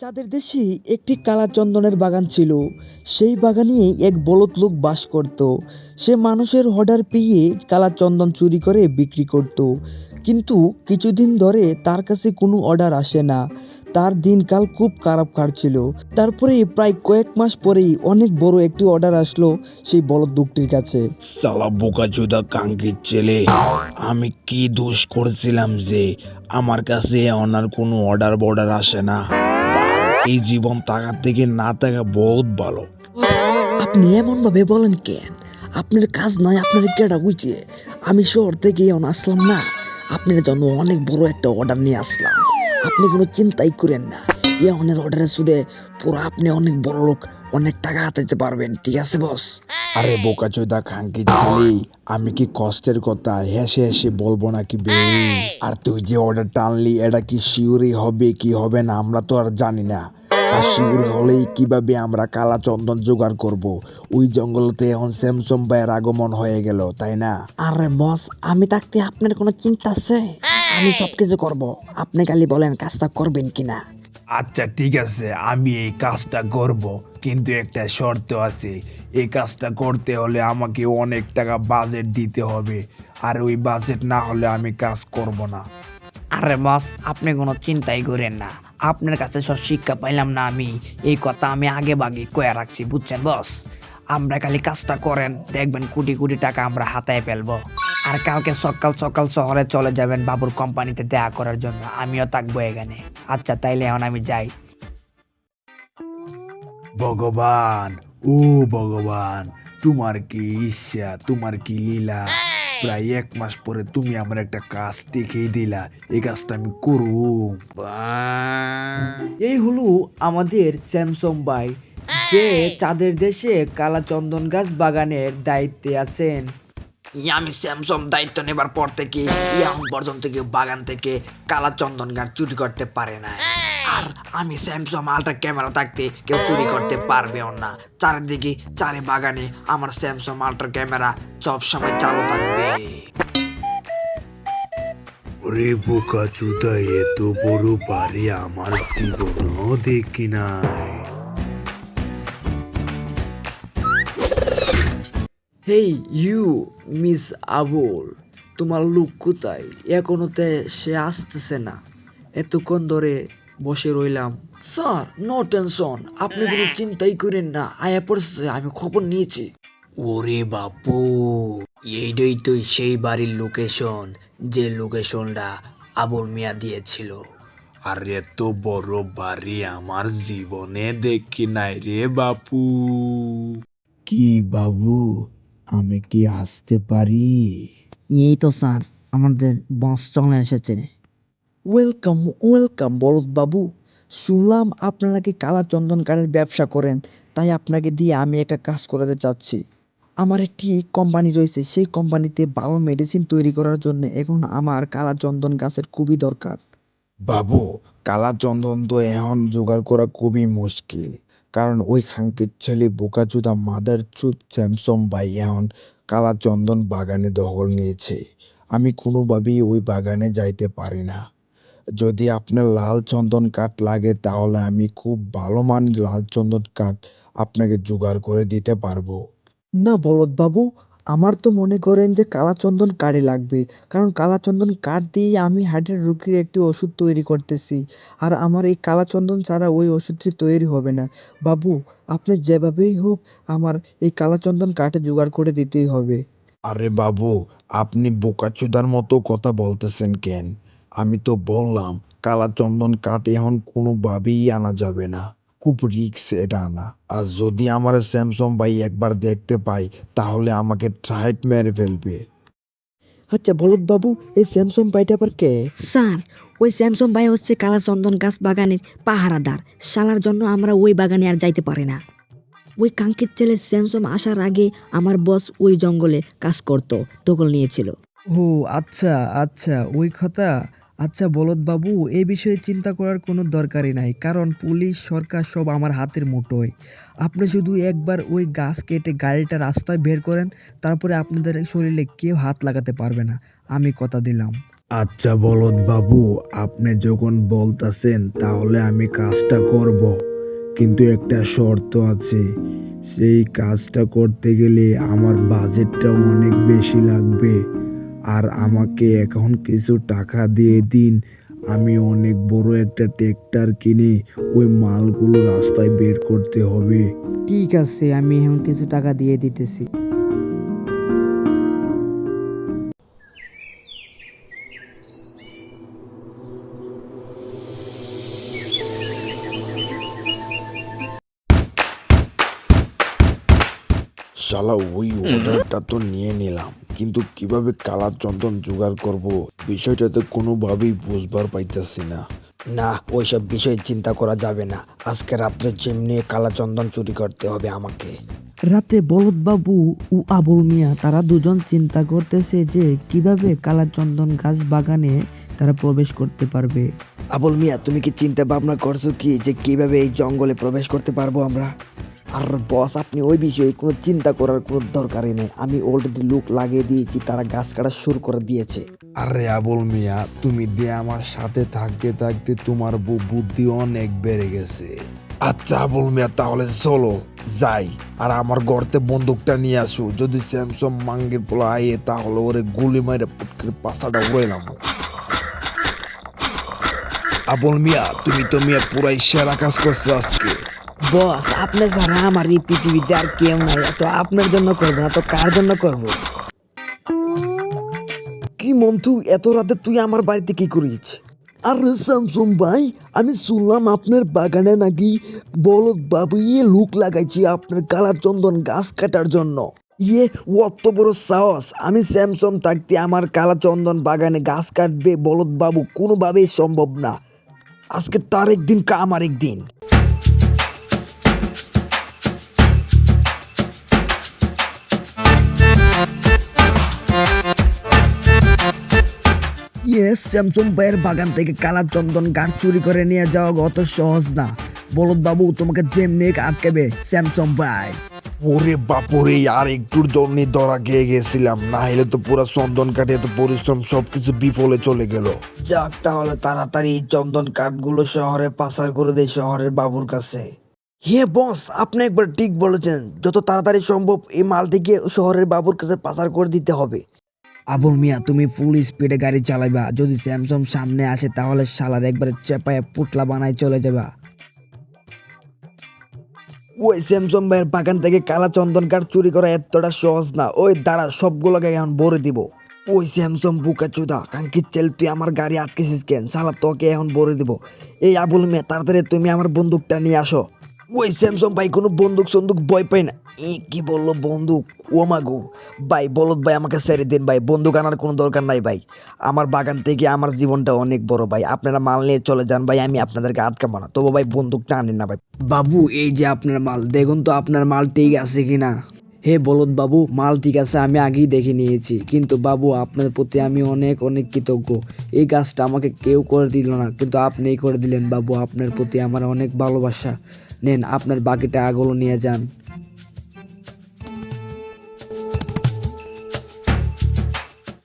চাঁদের দেশে একটি কালা চন্দনের বাগান ছিল, সেই বাগানে এক বলদ লোক বাস করত। সে মানুষের অর্ডার পেয়ে কালা চন্দন চুরি করে বিক্রি করত। কিন্তু কিছুদিন ধরে তার কাছে কোনো অর্ডার আসে না। তার দিনকাল খুব খারাপ কাটছিল। তারপরে প্রায় কয়েক মাস পরেই অনেক বড় একটি অর্ডার আসলো সেই বলদ লোকটির কাছে। সালা বোকা চোদা কাঙ্কির ছেলে, আমি কি দোষ করেছিলাম যে আমার কাছে অনার কোনো অর্ডার বর্ডার আসে না? এই জীবন টাকার থেকে না থাকা বহুত ভালো। আপনি এমনভাবে বলেন কেন? আপনার কাজ নাই আপনার কেডা বুঝছে আমি শহর থেকে এখন আসলাম না। আপনার জন্য অনেক বড় একটা অর্ডার নিয়ে আসলাম। আপনি কোনো চিন্তাই করেন না। এখনের অর্ডারে শুনে পুরো আপনি অনেক বড় লোক অনেক টাকা হাতাইতে পারবেন ঠিক আছে বস আরে বোকা চোদা কাঙ্কির ছেলে আমি কি কষ্টের কথা? হেসে হেসে বলব নাকি বে? আর তুই যে অর্ডারটা আনলি এটা কি শিওরই হবে কি হবে না আমরা তো আর জানি না। শিওরে হলেই কীভাবে আমরা কালা চন্দন জোগাড় করব? ওই জঙ্গলতে এখন স্যামসং ভাইয়ের আগমন হয়ে গেল তাই না? আরে বস আমি থাকতে আপনার কোনো চিন্তা আছে? আমি সব কিছু করব। আপনি খালি বলেন কাজটা করবেন কিনা। আচ্ছা ঠিক আছে আমি এই কাজটা করব কিন্তু একটা শর্ত আছে। এই কাজটা করতে হলে আমাকে অনেক টাকা বাজেট দিতে হবে আর ওই বাজেট না হলে আমি কাজ করব না। আরে বস আপনি কোনো চিন্তাই করেন না। আপনার কাছে সব শিক্ষা পাইলাম না আমি। এই কথা আমি আগে বাগে কয়ে রাখছি, বুঝছেন, বস? আমরা খালি কাজটা করেন, দেখবেন কোটি কোটি টাকা আমরা হাতায় ফেলব। আর কালকে সকাল সকাল শহরে চলে যাবেন বাবুর কোম্পানিতে দেখা করার জন্য, আমিও থাকব এখানে। আচ্ছা তাইলে এখন আমি যাই। ভগবান, ও ভগবান, তোমার কি ইচ্ছা তোমার কি লীলা? প্রায় এক মাস পরে তুমি আমার একটা কাজ টিকেই দিলা। এই কাজটা আমি করুম। এই হলো আমাদের স্যামসং ভাই। যে চাঁদের দেশে কালা চন্দন গাছ বাগানের দায়িত্বে আছেন। আমি স্যামসং দায়িত্ব নেবার পর থেকে এখন পর্যন্ত কেউ বাগান থেকে কালা চন্দন গাছ চুরি করতে পারে না আর আমি স্যামসং আলট্রা ক্যামেরা থাকতে কেউ চুরি করতে পারবেও না। চারিদিকে চারি বাগানে আমার স্যামসং আলট্রা ক্যামেরা সব সময় চালু থাকবে। ওরে বোকা চুদা এত বড় বাড়ি আমার জীবনও দেখি নাই। হেই ইউ মিস আবুল তোমার লোক কোথায়? এখনও তে সে আসতেছে না। এতক্ষণ ধরে বসে রইলাম। স্যার নো টেনশন আপনি কোনো চিন্তাই করেন না আয়া পড়ছে আমি খবর নিয়েছি। ওরে বাপু এইটাই তো সেই বাড়ির লোকেশন যে লোকেশনটা আবুল মিয়া দিয়েছিল। আর এত বড় বাড়ি আমার জীবনে দেখি নাই রে বাপু। কি বাবু আমি কি আসতে পারি? এই তো স্যার আমাদের বস চলে এসেছে। ওয়েলকাম ওয়েলকাম বলদ বাবু। শুনলাম আপনারা নাকি কালা চন্দন কাঠের ব্যবসা করেন, তাই আপনাকে দিয়ে আমি একটা কাজ করাতে চাচ্ছি। আমার একটি কোম্পানি রয়েছে, সেই কোম্পানিতে ভালো মেডিসিন তৈরি করার জন্য এখন আমার কালা চন্দন গাছের খুবই দরকার। বাবু, কালা চন্দন তো এখন জোগাড় করা খুবই মুশকিল, কারণ ওই খাঙ্কির ছেলে বোকাচুদা মাদার চুদ স্যামসং ভাই এখন কালা চন্দন বাগানে দখল নিয়েছে। আমি কোনোভাবেই ওই বাগানে যাইতে পারি না। যদি আপনার লাল চন্দন কাঠ লাগে তাহলে আমি খুব ভালো মানের লাল চন্দন কাঠ আপনাকে জোগাড় করে দিতে পারব। না বলদ বাবু আমার তো মনে করেন যে কালা চন্দন কাঠে লাগবে। কারণ কালা চন্দন কাঠ দিয়ে আমি হার্টের রোগীর একটি ওষুধ তৈরি করতেছি। আর আমার এই কালা চন্দন ছাড়া ওই ওষুধটি তৈরি হবে না। বাবু আপনি যেভাবেই হোক আমার এই কালা চন্দন কাঠে জোগাড় করে দিতেই হবে। আরে বাবু আপনি বোকাচোদার মতো কথা বলতেছেন কেন? আমি তো বললাম কালা চন্দন কাঠ এখন কোনোভাবেই আনা যাবে না। খুব রিক্স এটা আনা আর যদি আমার স্যামসং ভাই একবার দেখতে পাই তাহলে আমাকে ট্রাইট মেরে ফেলবে। আচ্ছা বলদ বাবু এই স্যামসং পাইটা আবার কে? স্যার ওই স্যামসং ভাই হচ্ছে কালা চন্দন গাছ বাগানের পাহারাদার। শালার জন্য আমরা ওই বাগানে আর যাইতে পারি না। ওই কাঙ্কির ছেলে স্যামসং আসার আগে আমার বস ওই জঙ্গলে কাজ করত দখল নিয়েছিল। ও আচ্ছা আচ্ছা ওই কথা। আচ্ছা বলদ বাবু এই বিষয়ে চিন্তা করার কোনো দরকারই নাই, কারণ পুলিশ, সরকার সব আমার হাতের মুঠোয়। আপনি শুধু একবার ওই গাছ কেটে গাড়িটা রাস্তায় বের করেন, তারপরে আপনাদের শরীরে কেউ হাত লাগাতে পারবে না। আমি কথা দিলাম। আচ্ছা বলদ বাবু, আপনি যখন বলতাছেন, তাহলে আমি কাজটা করব। কিন্তু একটা শর্ত আছে, সেই কাজটা করতে গেলে আমার বাজেটটা অনেক বেশি লাগবে। আর আমাকে এখন কিছু টাকা দিয়ে দিন। আমি অনেক বড় একটা ট্রেক্টর কিনে ওই মালগুলো রাস্তায় বের করতে হবে। ঠিক আছে আমি এখন কিছু টাকা দিয়ে দিতেছি। শালা ওই অর্ডারটা তো নিয়ে নিলাম। কিন্তু কীভাবে কালার চন্দন জোগাড় করব বিষয়টাতে কোনোভাবেই বুঝবার পাইতেছি না। না ওইসব বিষয়ে চিন্তা করা যাবে না। আজকে রাত্রে যেমনি কালাচন্দন চুরি করতে হবে আমাকে। রাতে বলদবাবু ও আবুল মিয়া তারা দুজন চিন্তা করতেছে যে কীভাবে কালা চন্দন গাছ বাগানে তারা প্রবেশ করতে পারবে। আবুল মিয়া তুমি কি চিন্তা ভাবনা করছ কি যে কীভাবে এই জঙ্গলে প্রবেশ করতে পারব আমরা? আর বস আপনি ওই বিষয়ে কোনো চিন্তা করার কোনো দরকারই নেই। আমি অলরেডি লুক লাগিয়ে দিয়েছি, তারা গাছ কাটা শুরু করে দিয়েছে। আরে আবুল মিয়া, তুমি দিয়ে আমার সাথে থাকতে থাকতে তোমার বুদ্ধি অনেক বেড়ে গেছে। আচ্ছা আবুল মিয়া, তাহলে চলো, যাই। আর আমার গর্তে বন্দুকটা নিয়ে আসো। যদি স্যামসং মাঙ্গের পোলা আইয়ে তাহলে ওরে গুলি মারে পুটকের পাশাটা উড়াইলাম আবুল মিয়া, তুমি তো মিয়া পুরাই সেরা কাজ করছ আজকে। বস আপনি ছাড়া আমার এই পৃথিবীতে আর কেউ নাই তো আপনার জন্য করব না, তো কার জন্য করব? কি মন্টু এত রাতে তুই আমার বাড়িতে কি করিস? আরে স্যামসং ভাই, আমি শুনলাম আপনার বাগানে নাকি বলদ বাবু ইয়ে লুক লাগাইছি আপনার কালা চন্দন গাছ কাটার জন্য। ইয়ে অত বড় সাহস, আমি স্যামসং থাকতে আমার কালা চন্দন বাগানে গাছ কাটবে বলদ বাবু কোনোভাবেই সম্ভব না। আজকে তার একদিন কা আমার একদিন ইয়েস স্যামসং ভাইয়ের বাগান থেকে কালা চন্দন গাছ চুরি করে নিয়ে যাওয়া অত সহজ না। বলদ বাবু তোমাকে যেমনি আটকাবে স্যামসং ভাই। ওরে বাপরে আর একটুর জন্য ধরা খেয়ে গেছিলাম। না হলে তো পুরো চন্দন কাটে এত পরিশ্রম সবকিছু বিফলে চলে গেল। যাক তাহলে তাড়াতাড়ি এই চন্দন কাঠগুলো শহরে পাচার করে দেয় শহরের বাবুর কাছে। হে বস আপনি একবার ঠিক বলেছেন যত তাড়াতাড়ি সম্ভব এই মালটিকে শহরের বাবুর কাছে পাচার করে দিতে হবে। আবুল মিয়া, তুমি ফুল স্পিডে গাড়ি চালাইবা। যদি স্যামসং সামনে আসে, তাহলে শালার একবারে চেপায় পুটলা বানায় চলে যাবা। ওই স্যামসং ভাইয়ের বাগান থেকে কালা চন্দন কাঠ চুরি করা এতটা সহজ না। ওই দ্বারা সবগুলোকে এখন ভরে দিব। ওই স্যামসং বুকা চুদা কাঙ্কির চেল তুই আমার গাড়ি আটকেছিস কেন? শালা, তোকে এখন ভরে দিব। এই আবুল মিয়া, তাড়াতাড়ি তুমি আমার বন্দুকটা নিয়ে আসো। ওই স্যামসং ভাই কোনো বন্দুক সন্দুক ভয় পাই না। এ কি বলল বন্দুক? ও মাগো ভাই, বলদ ভাই, আমাকে ছেড়ে দিন ভাই। বন্দুক আনার কোনো দরকার নাই ভাই। আমার বাগান থেকে আমার জীবনটা অনেক বড় ভাই। আপনারা মাল নিয়ে চলে যান ভাই, আমি আপনাদেরকে আটকাবো না। তবু ভাই বন্দুকটা আনেন না ভাই। বাবু, এই যে আপনার মাল, দেখুন তো আপনার মাল ঠিক আছে কিনা। হে বলদ বাবু, মাল ঠিক আছে, আমি আগেই দেখে নিয়েছি। কিন্তু বাবু, আপনার প্রতি আমি অনেক অনেক কৃতজ্ঞ। এই কাজটা আমাকে কেউ করে দিল না। কিন্তু আপনিই করে দিলেন বাবু, আপনার প্রতি আমার অনেক ভালোবাসা। নেন আপনার বাকি টাকাগুলো নিয়ে যান।